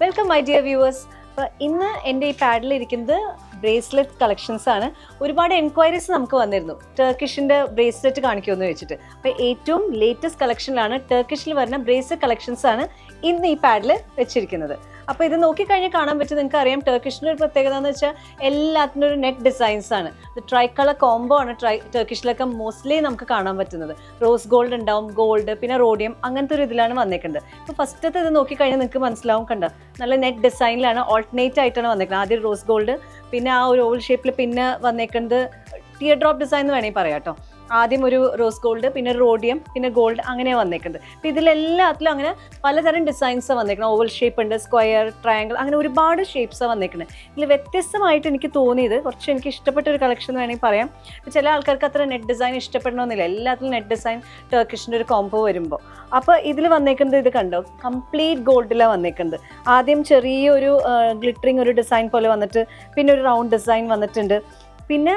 Welcome my dear viewers അപ്പോൾ ഇന്ന് എന്റെ ഈ പാഡിൽ ഇരിക്കുന്നത് ബ്രേസ്ലെറ്റ് കളക്ഷൻസ് ആണ്. ഒരുപാട് എൻക്വയറീസ് നമുക്ക് വന്നിരുന്നു. ടർക്കിഷിന്റെ ബ്രേസ്ലെറ്റ് കാണിക്കുമെന്ന് വെച്ചിട്ട്. അപ്പോൾ ഏറ്റവും ലേറ്റസ്റ്റ് കളക്ഷനിലാണ് ടർക്കിഷിൽ വരുന്ന ബ്രേസ്ലെറ്റ് കളക്ഷൻസ് ആണ് ഇന്ന് ഈ പാഡിൽ വെച്ചിരിക്കുന്നത്. അപ്പോൾ ഇത് നോക്കിക്കഴിഞ്ഞാൽ കാണാൻ പറ്റും നിങ്ങൾക്ക് അറിയാം ടർക്കിഷിന്റെ ഒരു പ്രത്യേകത എന്ന് വെച്ചാൽ എല്ലാത്തിനും ഒരു നെറ്റ് ഡിസൈൻസ് ആണ്. ട്രൈ കളർ കോംബോ ആണ് ട്രൈ ടർക്കിഷിലൊക്കെ മോസ്റ്റ്ലി നമുക്ക് കാണാൻ പറ്റുന്നത്. റോസ് ഗോൾഡ് ഉണ്ടാവും ഗോൾഡ് പിന്നെ റോഡിയം അങ്ങനത്തെ ഒരു ഇതിലാണ് വന്നേക്കുന്നത്. ഇപ്പോൾ ഫസ്റ്റത്തെ ഇത് നോക്കിക്കഴിഞ്ഞാൽ നിങ്ങൾക്ക് മനസ്സിലാവും കണ്ട? നല്ല നെറ്റ് ഡിസൈനിലാണ് ഓൾട്ടർനേറ്റ് ആയിട്ടാണ് വന്നേക്കുന്നത്. ആദ്യം റോസ് ഗോൾഡ് പിന്നെ ആ ഒരു ഓവൽ ഷേപ്പിൽ പിന്നെ വന്നേക്കുന്നത് ടിയർ ഡ്രോപ്പ് ഡിസൈൻ എന്ന് വേണമെങ്കിൽ പറയാം കേട്ടോ. ആദ്യം ഒരു റോസ് ഗോൾഡ് പിന്നെ റോഡിയം പിന്നെ ഗോൾഡ് അങ്ങനെ വന്നേക്കുന്നത്. അപ്പം ഇതിലെല്ലാത്തിലും അങ്ങനെ പലതരം ഡിസൈൻസ് വന്നേക്കുന്നത്. ഓവൽ ഷേപ്പ് ഉണ്ട് സ്ക്വയർ ട്രയാങ്കിൾ അങ്ങനെ ഒരുപാട് ഷേപ്സാണ് വന്നേക്കുന്നത്. ഇതിൽ വ്യത്യസ്തമായിട്ട് എനിക്ക് തോന്നിയത് കുറച്ച് എനിക്ക് ഇഷ്ടപ്പെട്ട ഒരു കളക്ഷൻ എന്ന് വേണമെങ്കിൽ പറയാം. ചില ആൾക്കാർക്ക് അത്ര നെറ്റ് ഡിസൈൻ ഇഷ്ടപ്പെടണമെന്നില്ല. എല്ലാത്തിലും നെറ്റ് ഡിസൈൻ ടർക്കിഷിന്റെ ഒരു കോംബോ വരുമ്പോൾ അപ്പോൾ ഇതിൽ വന്നേക്കുന്നത് ഇത് കണ്ടോ? കംപ്ലീറ്റ് ഗോൾഡിലാണ് വന്നേക്കുന്നത്. ആദ്യം ചെറിയൊരു ഗ്ലിറ്ററിങ് ഒരു ഡിസൈൻ പോലെ വന്നിട്ട് പിന്നെ ഒരു റൗണ്ട് ഡിസൈൻ വന്നിട്ടുണ്ട്. പിന്നെ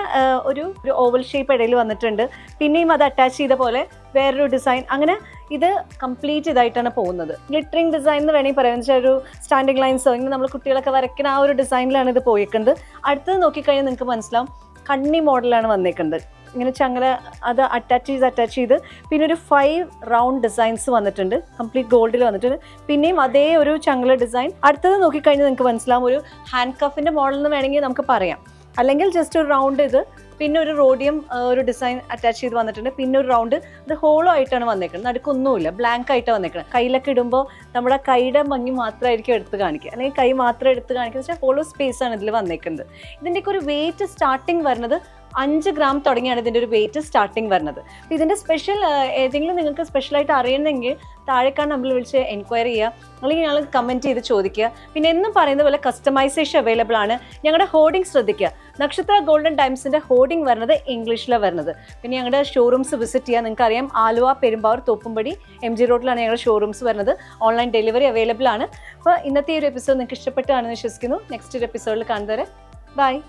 ഒരു ഒരു ഓവൽ ഷേപ്പ് ഇടയിൽ വന്നിട്ടുണ്ട്. പിന്നെയും അത് അറ്റാച്ച് ചെയ്ത പോലെ വേറൊരു ഡിസൈൻ അങ്ങനെ ഇത് കംപ്ലീറ്റ് ഇതായിട്ടാണ് പോകുന്നത്. ഗ്ലിറ്ററിങ് ഡിസൈൻ എന്ന് വേണമെങ്കിൽ പറയാം. വെച്ചാൽ ഒരു സ്റ്റാൻഡിങ് ലൈൻസോ ഇങ്ങനെ നമ്മൾ കുട്ടികളൊക്കെ വരയ്ക്കുന്ന ആ ഒരു ഡിസൈനിലാണ് ഇത് പോയേക്കുന്നത്. അടുത്തത് നോക്കിക്കഴിഞ്ഞാൽ നിങ്ങൾക്ക് മനസ്സിലാവും. കണ്ണി മോഡലാണ് വന്നേക്കുന്നത്. ഇങ്ങനെ ചങ്ങല അത് അറ്റാച്ച് ചെയ്ത് അറ്റാച്ച് ചെയ്ത് പിന്നെ ഒരു ഫൈവ് റൗണ്ട് ഡിസൈൻസ് വന്നിട്ടുണ്ട്. കംപ്ലീറ്റ് ഗോൾഡിൽ വന്നിട്ടുണ്ട്. പിന്നെയും അതേ ഒരു ചങ്ങല ഡിസൈൻ അടുത്തത് നോക്കിക്കഴിഞ്ഞാൽ നിങ്ങൾക്ക് മനസ്സിലാവും. ഒരു ഹാൻഡ് കഫിന്റെ മോഡൽ എന്ന് വേണമെങ്കിൽ നമുക്ക് പറയാം. അല്ലെങ്കിൽ ജസ്റ്റ് ഒരു റൗണ്ട് ഇത്. പിന്നെ ഒരു റോഡിയം ഒരു ഡിസൈൻ അറ്റാച്ച് ചെയ്ത് വന്നിട്ടുണ്ട്. പിന്നെ ഒരു റൗണ്ട് ഇത് ഹോളോ ആയിട്ടാണ് വന്നേക്കുന്നത് നടുക്കൊന്നുമില്ല. ബ്ലാങ്ക് ആയിട്ട് വന്നേക്കുന്നത് കയ്യിലൊക്കെ ഇടുമ്പോൾ നമ്മുടെ കൈയുടെ ഭംഗി മാത്രമായിരിക്കും എടുത്ത് കാണിക്കുക. അല്ലെങ്കിൽ കൈ മാത്രം എടുത്ത് കാണിക്കുക. വെച്ചാൽ ഹോളോ സ്പേസ് ആണ് ഇതിൽ വന്നേക്കുന്നത്. ഇതിന്റെയൊക്കെ ഒരു വെയിറ്റ് സ്റ്റാർട്ടിങ് വരുന്നത് അഞ്ച് ഗ്രാം തുടങ്ങിയാണ് ഇതിന്റെ ഒരു വെയിറ്റ് സ്റ്റാർട്ടിങ് വരുന്നത്. ഇതിന്റെ സ്പെഷ്യൽ ഏതെങ്കിലും നിങ്ങൾക്ക് സ്പെഷ്യലായിട്ട് അറിയണമെങ്കിൽ താഴേക്കാണ് നമ്മൾ വിളിച്ച് എൻക്വയറി ചെയ്യുക. അല്ലെങ്കിൽ ഞങ്ങൾ കമന്റ് ചെയ്ത് ചോദിക്കുക. പിന്നെ എന്നും പറയുന്ന പോലെ കസ്റ്റമൈസേഷൻ അവൈലബിൾ ആണ്. ഞങ്ങളുടെ ഹോർഡിംഗ് ശ്രദ്ധിക്കുക. നക്ഷത്ര ഗോൾഡൻ ടൈംസിന്റെ ഹോർഡിംഗ് വരുന്നത് ഇംഗ്ലീഷിലാണ് വരുന്നത്. പിന്നെ ഞങ്ങളുടെ ഷോറൂംസ് വിസിറ്റ് ചെയ്യുക നിങ്ങൾക്ക് അറിയാം ആലുവ പെരുമ്പാവൂർ തോപ്പുംപടി എം ജി റോഡിലാണ് ഞങ്ങളുടെ ഷോറൂംസ് വരുന്നത്. ഓൺലൈൻ ഡെലിവറി അവൈലബിൾ ആണ്. അപ്പോൾ ഇന്നത്തെ ഈ ഒരു എപ്പിസോഡ് നിങ്ങൾക്ക് ഇഷ്ടപ്പെട്ടാണെന്ന് വിശ്വസിക്കുന്നു. നെക്സ്റ്റ് ഒരു എപ്പിസോഡിൽ കാണുന്നവരെ ബൈ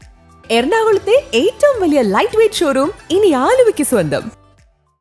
എറണാകുളത്തെ ഏറ്റവും വലിയ ലൈറ്റ് വെയിറ്റ് ഷോറൂം ഇനി ആലുവയ്ക്ക് സ്വന്തം.